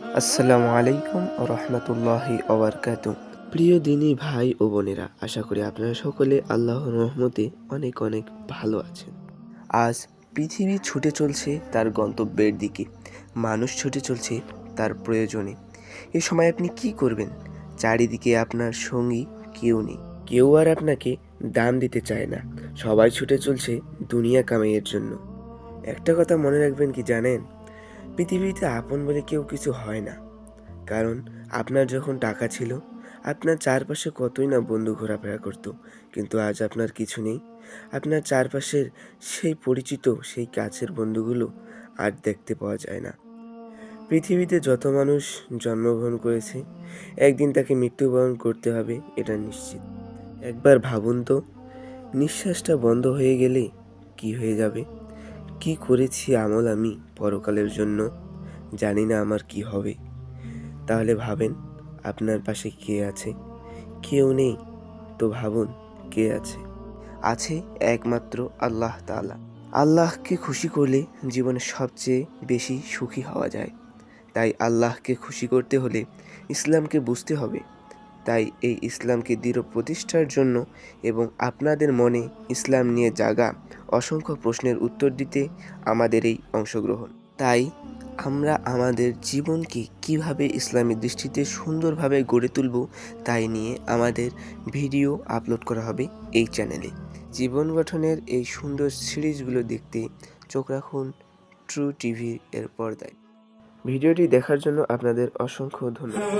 আসসালামু আলাইকুম ও রহমতুল্লাহি ওবরকাত প্রিয় দিনী ভাই ও বোনেরা, আশা করি আপনারা সকলে আল্লাহর রহমতে অনেক অনেক ভালো আছেন। আজ পৃথিবী ছুটে চলছে তার গন্তব্যের দিকে, মানুষ ছুটে চলছে তার প্রয়োজনে। এ সময় আপনি কি করবেন? চারিদিকে আপনার সঙ্গী কেউ নেই। কেউ আর আপনাকে দাম দিতে চায় না। সবাই ছুটে চলছে দুনিয়া কামাইয়ের জন্য। একটা কথা মনে রাখবেন কি জানেন? পৃথিবীতে আপন বলে কেউ কিছু হয় না। কারণ আপনার যখন টাকা ছিল, আপনার চারপাশে কতই না বন্ধু ঘোরাফেরা করতো, কিন্তু আজ আপনার কিছু নেই। আপনার চারপাশের সেই পরিচিত, সেই কাছের বন্ধুগুলো আর দেখতে পাওয়া যায় না। পৃথিবীতে যত মানুষ জন্মগ্রহণ করেছে, একদিন তাকে মৃত্যুবরণ করতে হবে, এটা নিশ্চিত। একবার ভাবুন তো, নিঃশ্বাসটা বন্ধ হয়ে গেলে কি হয়ে যাবে? কি করেছি আমল আমি পরকালের জন্য? জানি না আমার কি হবে। তাহলে ভাবেন, আপনার পাশে কে আছে? কেউ নেই। তো ভাবুন, কে আছে? আছে একমাত্র আল্লাহ তাআলা। আল্লাহকে খুশি করলে জীবনে সবচেয়ে বেশি সুখী হওয়া যায়। তাই আল্লাহকে খুশি করতে হলে ইসলামকে বুঝতে হবে। তাই এই ইসলামকে দৃঢ় প্রতিষ্ঠার জন্য এবং আপনাদের মনে ইসলাম নিয়ে জাগা অসংখ্য প্রশ্নের উত্তর দিতে আমাদের এই অংশগ্রহণ। তাই আমরা আমাদের জীবনকে কীভাবে ইসলামী দৃষ্টিতে সুন্দরভাবে গড়ে তুলব তাই নিয়ে আমাদের ভিডিও আপলোড করা হবে এই চ্যানেলে। জীবন গঠনের এই সুন্দর সিরিজগুলো দেখতে চোখ রাখুন ট্রু টিভি এর পর্দায়। ভিডিওটি দেখার জন্য আপনাদের অসংখ্য ধন্যবাদ।